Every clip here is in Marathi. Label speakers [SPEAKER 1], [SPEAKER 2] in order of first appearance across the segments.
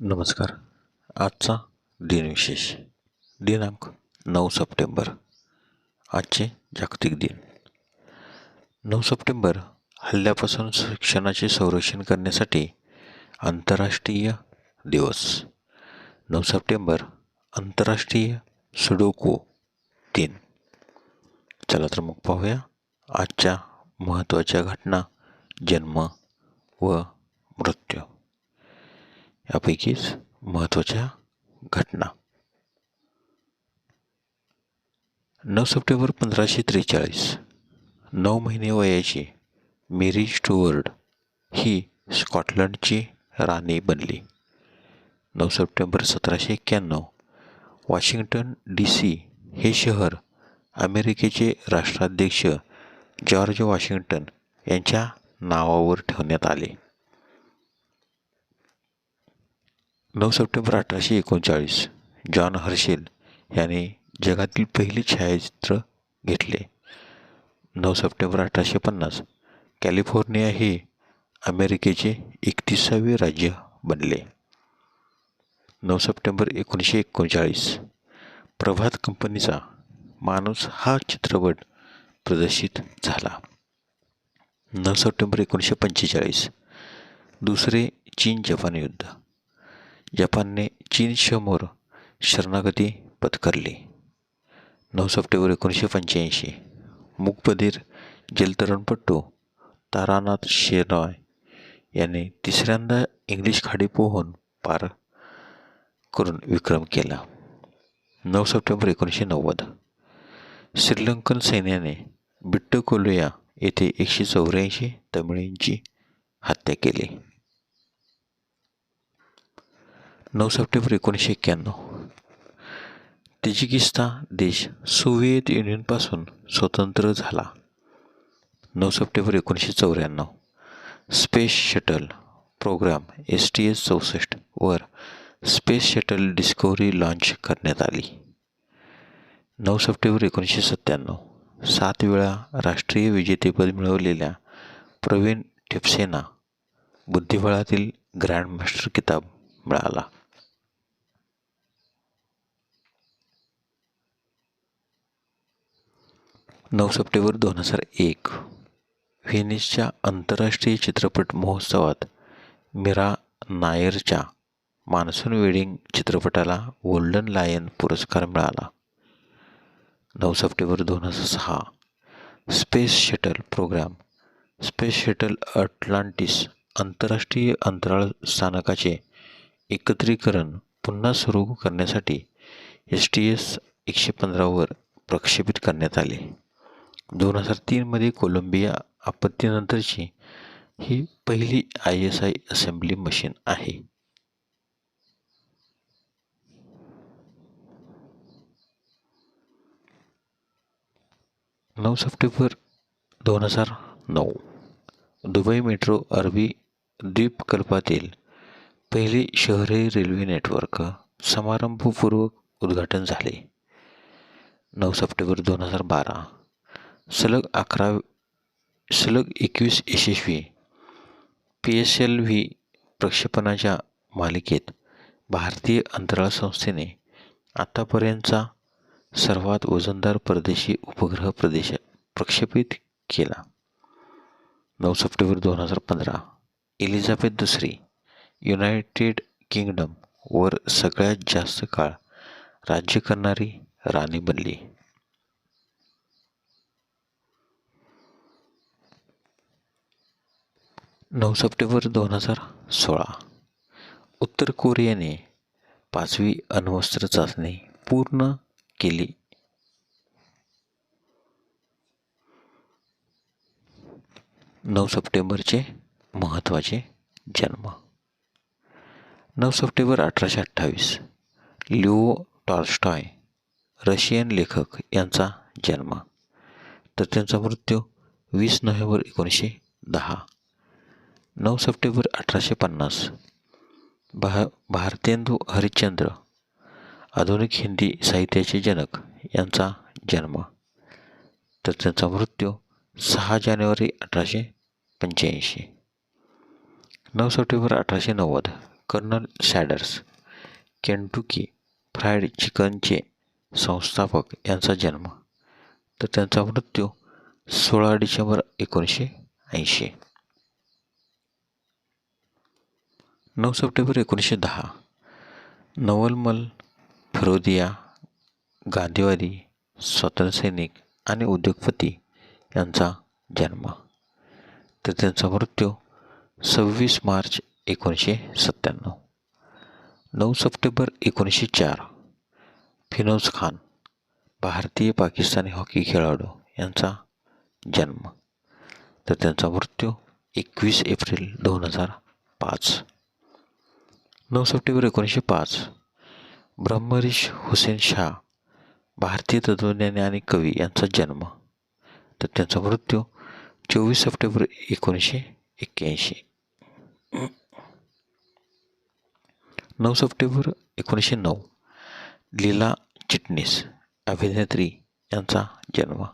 [SPEAKER 1] नमस्कार. आजचा दिनविशेष दिनांक नऊ सप्टेंबर. आजचे जागतिक दिन. नऊ सप्टेंबर हल्ल्यापासून शिक्षणाचे संरक्षण करण्यासाठी आंतरराष्ट्रीय दिवस. नऊ सप्टेंबर आंतरराष्ट्रीय सुडोको दिन. चला तर मग पाहूया आजच्या महत्त्वाच्या घटना जन्म व मृत्यू. यापैकीच महत्त्वाच्या घटना. नऊ सप्टेंबर पंधराशे त्रेचाळीस नऊ महिने वयाची मेरी स्टुअर्ड ही स्कॉटलंडची राणी बनली. नऊ सप्टेंबर सतराशे एक्क्याण्णव वॉशिंग्टन डी सी हे शहर अमेरिकेचे राष्ट्राध्यक्ष जॉर्ज वॉशिंग्टन यांच्या नावावर ठेवण्यात आले. नऊ सप्टेंबर अठराशे एकोणचाळीस जॉन हर्शेल याने जगातील पहिले छायाचित्र घेतले. नऊ सप्टेंबर अठराशे पन्नास कॅलिफोर्निया हे अमेरिकेचे एकतीसावे राज्य बनले. नऊ सप्टेंबर एकोणीसशे एकोणचाळीस प्रभात कंपनीचा माणूस हा चित्रपट प्रदर्शित झाला. नऊ सप्टेंबर एकोणीसशे पंचेचाळीस दुसरे चीन जपान युद्ध. जपानने चीनसमोर शरणागती पत्करली. नऊ सप्टेंबर एकोणीसशे पंच्याऐंशी. मुकबधीर जलतरणपट्टू तारानाथ शेरॉय याने तिसऱ्यांदा इंग्लिश खाडी पोहून पार करून विक्रम केला. नऊ सप्टेंबर एकोणीसशे नव्वद. श्रीलंकन सैन्याने बिट्टकोलुया येथे एकशे चौऱ्याऐंशी तमिळींची हत्या केली. नऊ सप्टेंबर एकोणीसशे एक्क्याण्णव. तिजिकिस्तान देश सोव्हिएत युनियनपासून स्वतंत्र झाला. नऊ सप्टेंबर एकोणीसशे चौऱ्याण्णव. Space shuttle program S T S चौसष्ट वर स्पेस शटल डिस्कवरी लॉन्च करण्यात आली. नऊ सप्टेंबर एकोणीसशे सत्त्याण्णव. सात वेळा राष्ट्रीय विजेतेपद मिळवलेल्या प्रवीण ठिपसेना बुद्धिबळातील ग्रँडमास्टर किताब मिळाला. नऊ सप्टेंबर दोन हजार एक. व्हेनिसच्या आंतरराष्ट्रीय चित्रपट महोत्सवात मीरा नायरच्या मान्सून वेडिंग चित्रपटाला गोल्डन लायन पुरस्कार मिळाला. नऊ सप्टेंबर दोन हजार सहा. Space shuttle program. Space shuttle Atlantis आंतरराष्ट्रीय अंतराळ स्थानकाचे एकत्रीकरण पुन्हा सुरू करण्यासाठी एस टी एस एकशे पंधरावर प्रक्षेपित करण्यात आले. दोन हजार तीनमध्ये कोलंबिया आपत्तीनंतरची ही पहिली I S I assembly machine आहे. नऊ सप्टेंबर दोन हजार नऊ दुबई मेट्रो अरबी द्वीपकल्पातील पहिले शहरी रेल्वे नेटवर्क समारंभपूर्वक उद्घाटन झाले. नऊ सप्टेंबर दोन हजार बारा सलग अकरा सलग एकवीस यशस्वी पी एस एल व्ही प्रक्षेपणाच्या मालिकेत भारतीय अंतराळ संस्थेने आतापर्यंतचा सर्वात वजनदार परदेशी उपग्रह प्रदेश प्रक्षेपित केला. नऊ सप्टेंबर दोन हजार पंधरा एलिझाबेथ दुसरी युनायटेड किंगडम वर सगळ्यात जास्त काळ राज्य करणारी राणी बनली. नऊ सप्टेंबर दोन हजार सोळा. उत्तर कोरियाने पाचवी अण्वस्त्र चाचणी पूर्ण केली. नऊ सप्टेंबरचे महत्त्वाचे जन्म. नऊ सप्टेंबर अठराशे अठ्ठावीस. लिओ टॉर्स्टॉय रशियन लेखक यांचा जन्म. तर त्यांचा मृत्यू वीस नोव्हेंबर एकोणीसशे दहा. नऊ सप्टेंबर अठराशे पन्नास. भा भारतेंदू हरिश्चंद्र आधुनिक हिंदी साहित्याचे जनक यांचा जन्म. तर त्यांचा मृत्यू सहा जानेवारी अठराशे पंच्याऐंशी. नऊ सप्टेंबर अठराशे नव्वद कर्नल सॅडर्स केंटुकी फ्राईड चिकनचे संस्थापक यांचा जन्म. तर त्यांचा मृत्यू सोळा डिसेंबर एकोणीसशे ऐंशी. नऊ सप्टेंबर एकोणीसशे दहा. नवलमल फिरोदिया गांधीवादी स्वातंत्र्यसैनिक आणि उद्योगपती यांचा जन्म. तर त्यांचा मृत्यू सव्वीस मार्च एकोणीसशे सत्त्याण्णव. नऊ सप्टेंबर एकोणीसशे चार फिनोज खान भारतीय पाकिस्तानी हॉकी खेळाडू यांचा जन्म. तर त्यांचा मृत्यू एकवीस एप्रिल दोन हजार पाच. नऊ सप्टेंबर एकोणीसशे पाच. ब्रह्मरीश हुसेन शाह भारतीय तत्त्वज्ञानी आणि कवी यांचा जन्म. तर त्यांचा मृत्यू चोवीस सप्टेंबर एकोणीसशे एक्क्याऐंशी. नऊ सप्टेंबर एकोणीसशे नऊ लीला चिटणीस अभिनेत्री यांचा जन्म.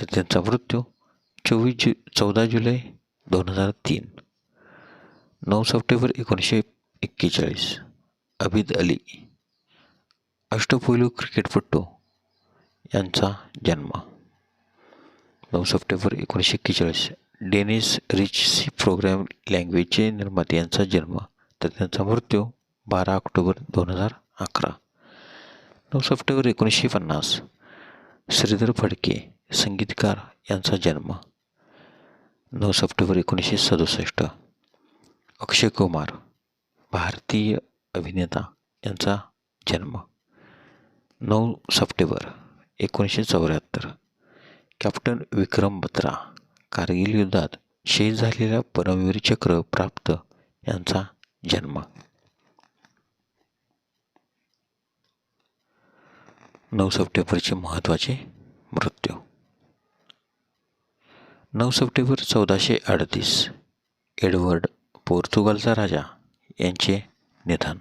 [SPEAKER 1] तर त्यांचा मृत्यू चोवीस जु चौदा जुलै दोन हजार तीन. नऊ सप्टेंबर एकोणीसशे एक्केचाळीस. अबिद अली. अष्टपैलू क्रिकेटपट्टू यांचा जन्म. नऊ सप्टेंबर एकोणीसशे एक्केचाळीस. डेनिस रिच सी प्रोग्रॅम लँग्वेजचे निर्माते. यांचा जन्म. तर त्यांचा मृत्यू बारा ऑक्टोबर दोन हजार अकरा. नऊ सप्टेंबर एकोणीसशे पन्नास. श्रीधर फडके संगीतकार. यांचा जन्म. नऊ सप्टेंबर एकोणीसशे सदुसष्ट. अक्षय कुमार. भारतीय अभिनेता यांचा जन्म नऊ सप्टेंबर एकोणीसशे चौऱ्याहत्तर. कॅप्टन विक्रम बत्रा कारगिल युद्धात शहीद झालेल्या परमवीर चक्र प्राप्त यांचा जन्म. नऊ सप्टेंबरचे महत्त्वाचे मृत्यू. नऊ सप्टेंबर चौदाशे अडतीस. एडवर्ड पोर्तुगालचा राजा यांचे निधन.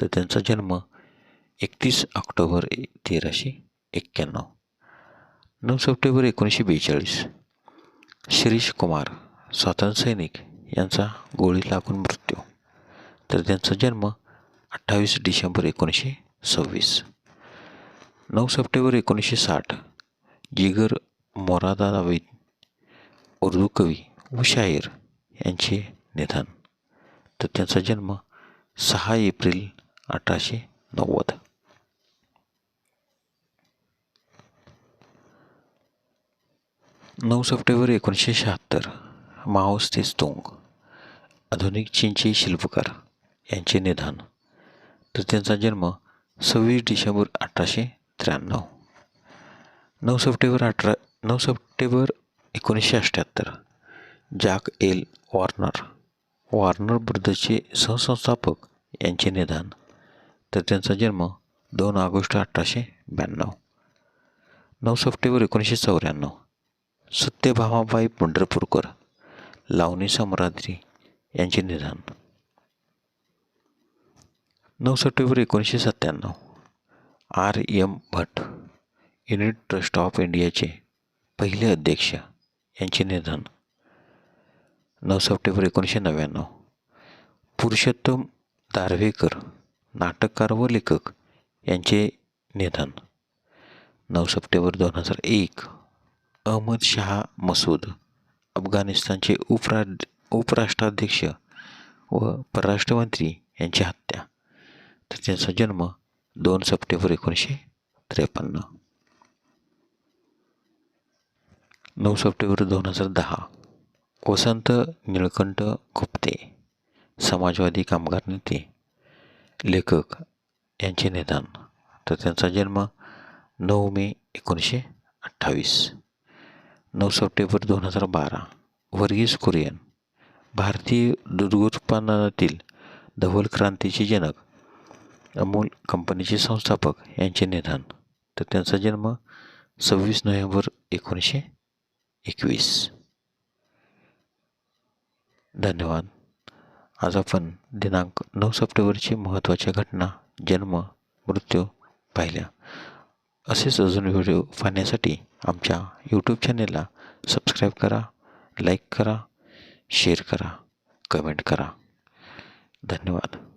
[SPEAKER 1] तर त्यांचा जन्म एकतीस ऑक्टोबर तेराशे एक्क्याण्णव. नऊ सप्टेंबर एकोणीसशे बेचाळीस. शिरीष कुमार स्वातंत्र्यसैनिक यांचा गोळी लागून मृत्यू. तर त्यांचा जन्म अठ्ठावीस डिसेंबर एकोणीसशे सव्वीस. नऊ सप्टेंबर एकोणीसशे साठ. जिगर मोरादावीद उर्दू कवी व शाहीर यांचे निधन. तर त्यांचा जन्म सहा एप्रिल अठराशे नव्वद. नऊ सप्टेंबर एकोणीसशे शहात्तर माओस तेस्तोंग आधुनिक चीनचे शिल्पकार यांचे निधन. तर त्यांचा जन्म सव्वीस डिसेंबर अठराशे त्र्याण्णव. नऊ सप्टेंबर अठरा नऊ सप्टेंबर एकोणीसशे अठ्ठ्याहत्तर जॅक एल वॉर्नर वॉर्नर ब्रदर्सचे सहसंस्थापक यांचे निधन. तर त्यांचा जन्म दोन ऑगस्ट अठराशे ब्याण्णव. नऊ सप्टेंबर एकोणीसशे चौऱ्याण्णव. सत्यभामाबाई पंढरपूरकर लावणी सम्राज्ञी यांचे निधन. नऊ सप्टेंबर एकोणीसशे सत्त्याण्णव. R. M. Bhat unit trust of इंडियाचे पहिले अध्यक्ष यांचे निधन. नऊ सप्टेंबर एकोणीसशे नव्याण्णव. पुरुषोत्तम दारव्हेकर नाटककार व लेखक यांचे निधन. नऊ सप्टेंबर दोन हजार एक अहमद शहा मसूद अफगाणिस्तानचे उपरा उपराष्ट्राध्यक्ष व परराष्ट्रमंत्री यांची हत्या. तर त्यांचा जन्म दोन सप्टेंबर एकोणीसशे त्रेपन्न. नऊ सप्टेंबर दोन हजार दहा वसंत निळकंठ गुप्ते समाजवादी कामगार नेते लेखक यांचे निधन. तर त्यांचा जन्म नऊ मे एकोणीसशे अठ्ठावीस. नऊ सप्टेंबर दोन हजार बारा. वर्गीस कुरियन भारतीय दूध धवल क्रांतीचे जनक अमूल कंपनीचे संस्थापक यांचे निधन. तर त्यांचा जन्म सव्वीस नोव्हेंबर एकोणीसशे एकवीस. धन्यवाद. आज आपण दिनांक नऊ सप्टेंबरची महत्त्वाच्या घटना जन्म मृत्यू पाहिल्या. असेच अजून व्हिडिओ पाहण्यासाठी आमच्या यूट्यूब चॅनेलला सबस्क्राईब करा लाईक करा शेअर करा कमेंट करा. धन्यवाद.